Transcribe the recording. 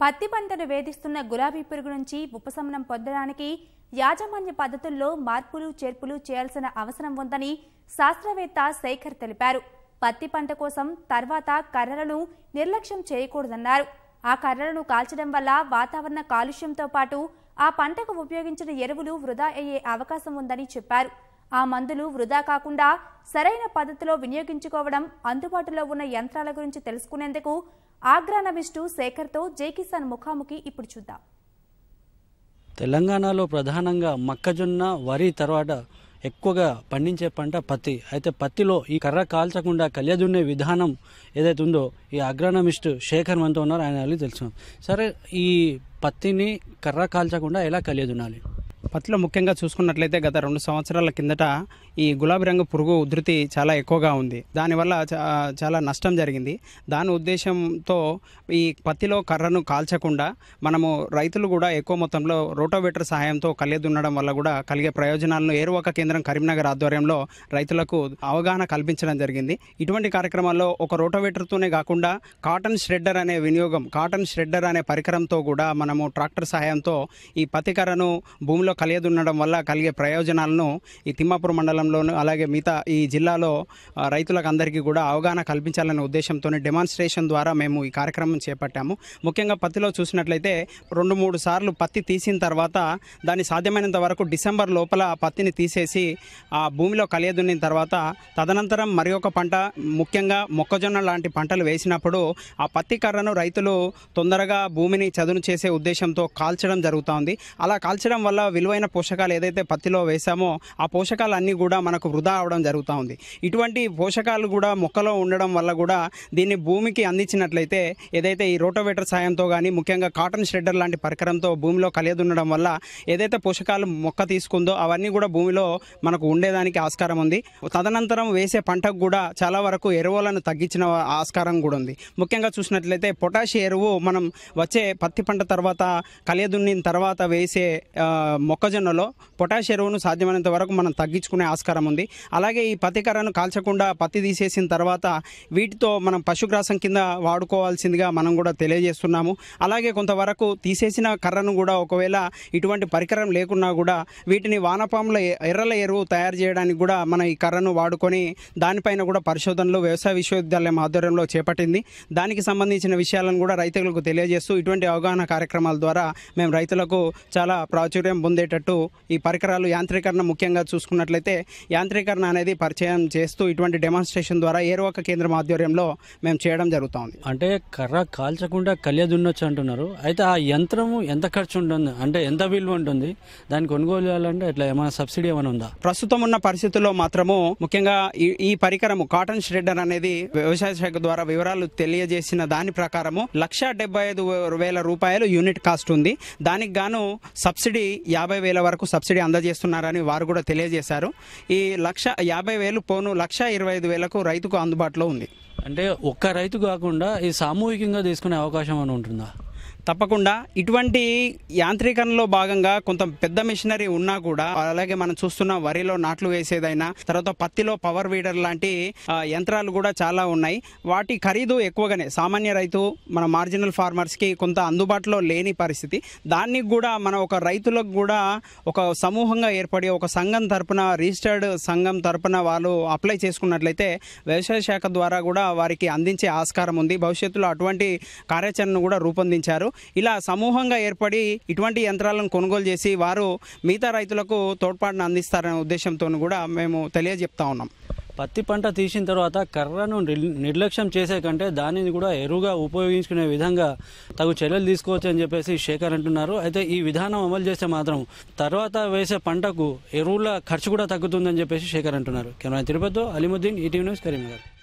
పత్తి పంటను వేధిస్తున్న గులాబీ పురుగు నుంచి ఉపశమనం పొందడానికి యాజమాన్య పద్ధతుల్లో మార్పులు చేర్పులు చేయాల్సిన అవసరం ఉందని శాస్త్రవేత్త శేఖర్ తెలిపారు. పత్తి పంట కోసం తర్వాత కర్రలను నిర్లక్ష్యం చేయకూడదన్నారు. ఆ కర్రలను కాల్చడం వల్ల వాతావరణ కాలుష్యంతో పాటు ఆ పంటకు ఉపయోగించిన ఎరువులు వృధా అయ్యే అవకాశం ఉందని చెప్పారు. ఆ మందులు వృధా కాకుండా సరైన పద్ధతిలో వినియోగించుకోవడం అందుబాటులో ఉన్న యంత్రాల గురించి తెలుసుకునేందుకు ఆగ్రానమిస్టు శేఖర్తో జేకిసాన్ ముఖాముఖి ఇప్పుడు చూద్దాం. తెలంగాణలో ప్రధానంగా మొక్కజొన్న వరి తర్వాత ఎక్కువగా పండించే పంట పత్తి. అయితే పత్తిలో ఈ కర్ర కాల్చకుండా కలియదున్నే విధానం ఏదైతే ఉందో ఈ అగ్రానమిస్ట్ శేఖర్ మనతో ఉన్నారు. ఆయన అడిగి తెలుసు సరే ఈ పత్తిని కర్ర కాల్చకుండా ఎలా కలియదున్నాలి పత్తిలో ముఖ్యంగా చూసుకున్నట్లయితే గత రెండు సంవత్సరాల కిందట ఈ గులాబీ రంగు పురుగు ఉధృతి చాలా ఎక్కువగా ఉంది. దానివల్ల చా- చాలా నష్టం జరిగింది. దాని ఉద్దేశంతో ఈ పత్తిలో కర్రను కాల్చకుండా మనము రైతులు కూడా ఎక్కువ మొత్తంలో రోటోవేటర్ సహాయంతో కళ్ళె దున్నడం వల్ల కూడా కలిగే ప్రయోజనాలను ఏరువాక కేంద్రం కరీంనగర్ ఆధ్వర్యంలో రైతులకు అవగాహన కల్పించడం జరిగింది. ఇటువంటి కార్యక్రమాల్లో ఒక రోటోవేటర్తోనే కాకుండా కాటన్ ష్రెడ్డర్ అనే వినియోగం కాటన్ ష్రెడ్డర్ అనే పరికరంతో కూడా మనము ట్రాక్టర్ సహాయంతో ఈ పత్తి కర్రను భూమిలో కలియదున్నడం వల్ల కలిగే ప్రయోజనాలను ఈ తిమ్మాపురం మండలంలోను అలాగే మిగతా ఈ జిల్లాలో రైతులకు అందరికీ కూడా అవగాహన కల్పించాలనే ఉద్దేశంతో డెమాన్స్ట్రేషన్ ద్వారా మేము ఈ కార్యక్రమం చేపట్టాము. ముఖ్యంగా పత్తిలో చూసినట్లయితే రెండు మూడు సార్లు పత్తి తీసిన తర్వాత దాన్ని సాధ్యమైనంత వరకు డిసెంబర్ లోపల ఆ పత్తిని తీసేసి ఆ భూమిలో కలియదున్నిన తర్వాత తదనంతరం మరి ఒక పంట ముఖ్యంగా మొక్కజొన్న లాంటి పంటలు వేసినప్పుడు ఆ పత్తి కర్రను రైతులు తొందరగా భూమిని చదును చేసే ఉద్దేశంతో కాల్చడం జరుగుతోంది అలా కాల్చడం వల్ల విలువైన పోషకాలు ఏదైతే పత్తిలో వేసామో ఆ పోషకాలు అన్నీ కూడా మనకు వృధా అవడం జరుగుతూ ఉంది. ఇటువంటి పోషకాలు కూడా మొక్కలో ఉండడం వల్ల కూడా దీన్ని భూమికి అందించినట్లయితే ఏదైతే ఈ రోటోవేటర్ సాయంతో కానీ ముఖ్యంగా కాటన్ షెడ్డర్ లాంటి పరికరంతో భూమిలో కలియదుండడం వల్ల ఏదైతే పోషకాలు మొక్క తీసుకుందో అవన్నీ కూడా భూమిలో మనకు ఉండేదానికి ఆస్కారం ఉంది. తదనంతరం వేసే పంటకు కూడా చాలా వరకు ఎరువులను తగ్గించిన ఆస్కారం కూడా ఉంది. ముఖ్యంగా చూసినట్లయితే పొటాషి ఎరువు మనం వచ్చే పత్తి పంట తర్వాత కలియదున్నిన తర్వాత వేసే మొక్క మొక్కజొన్నలో పొటాష్ ఎరువును సాధ్యమైనంత వరకు మనం తగ్గించుకునే ఆస్కారం ఉంది. అలాగే ఈ పత్తి కర్రను కాల్చకుండా పత్తి తీసేసిన తర్వాత వీటితో మనం పశుగ్రాసం కింద వాడుకోవాల్సిందిగా మనం కూడా తెలియజేస్తున్నాము. అలాగే కొంతవరకు తీసేసిన కర్రను కూడా ఒకవేళ ఇటువంటి పరికరం లేకున్నా కూడా వీటిని వానపాముల ఎర్రల ఎరువు తయారు చేయడానికి కూడా మనం ఈ కర్రను వాడుకొని దానిపైన కూడా పరిశోధనలు వ్యవసాయ విశ్వవిద్యాలయం ఆధ్వర్యంలో చేపట్టింది. దానికి సంబంధించిన విషయాలను కూడా రైతులకు తెలియజేస్తూ ఇటువంటి అవగాహన కార్యక్రమాల ద్వారా మేము రైతులకు చాలా ప్రాచుర్యం పొందే పొందేటట్టు ఈ పరికరాలు యాంత్రీకరణ ముఖ్యంగా చూసుకున్నట్లయితే యాంత్రీకరణ అనేది పరిచయం చేస్తూ ఇటువంటి డెమాన్స్ట్రేషన్ ద్వారా ఏరువాక కేంద్రం ఆధ్వర్యంలో మేము చేయడం జరుగుతోంది. అంటే కర్ర కాల్చకుండా కలియదున్నొచ్చు అంటున్నారు. అయితే ఆ యంత్రము ఎంత ఖర్చు ఉంటుంది అంటే ఎంత విలువ ఉంటుంది? దాన్ని కొనుగోలు చేయాలంటే ఇట్లా ఏమైనా సబ్సిడీ ఏమైనా ఉందా? ప్రస్తుతం ఉన్న పరిస్థితుల్లో మాత్రము ముఖ్యంగా ఈ ఈ పరికరము కాటన్ ష్రెడ్డర్ అనేది వ్యవసాయ శాఖ ద్వారా వివరాలు తెలియజేసిన దాని ప్రకారము లక్ష డెబ్బై ఐదు వేల రూపాయలు యూనిట్ కాస్ట్ ఉంది. దానికి గాను సబ్సిడీ యాభై వేల వరకు సబ్సిడీ అందజేస్తున్నారని వారు కూడా తెలియజేశారు. ఈ లక్ష యాభై వేలు పోను లక్ష ఇరవై ఐదు వేలకు రైతుకు అందుబాటులో ఉంది. అంటే ఒక్క రైతు కాకుండా ఈ సామూహికంగా తీసుకునే అవకాశం అని ఉంటుందా? తప్పకుండా ఇటువంటి యాంత్రీకరణలో భాగంగా కొంత పెద్ద మిషనరీ ఉన్నా కూడా అలాగే మనం చూస్తున్న వరిలో నాట్లు వేసేదైనా తర్వాత పత్తిలో పవర్ వీడర్ లాంటి యంత్రాలు కూడా చాలా ఉన్నాయి. వాటి ఖరీదు ఎక్కువగానే సామాన్య రైతు మన మార్జినల్ ఫార్మర్స్కి కొంత అందుబాటులో లేని పరిస్థితి. దానికి కూడా మన ఒక రైతులకు కూడా ఒక సమూహంగా ఏర్పడి ఒక సంఘం తరపున రిజిస్టర్డ్ సంఘం తరపున వాళ్ళు అప్లై చేసుకున్నట్లయితే వ్యవసాయ శాఖ ద్వారా కూడా వారికి అందించే ఆస్కారం ఉంది. భవిష్యత్తులో అటువంటి కార్యాచరణను కూడా రూపొందించారు. ఇలా సమూహంగా ఏర్పడి ఇటువంటి యంత్రాలను కొనుగోలు చేసి వారు మిగతా రైతులకు తోడ్పాటును అందిస్తారనే ఉద్దేశంతో కూడా మేము తెలియజెప్తా ఉన్నాం. పత్తి పంట తీసిన తర్వాత కర్రను నిర్- నిర్లక్ష్యం చేసే కంటే దానిని కూడా ఎరువుగా ఉపయోగించుకునే విధంగా తగు చర్యలు తీసుకోవచ్చు అని చెప్పేసి శేఖర్ అంటున్నారు. అయితే ఈ విధానం అమలు చేస్తే మాత్రం తర్వాత వేసే పంటకు ఎరువుల ఖర్చు కూడా తగ్గుతుందని చెప్పేసి శేఖర్ అంటున్నారు. కెమెరా తిరుపతితో అలీముద్దీన్ ఈటీవీ న్యూస్ కరీంనగర్.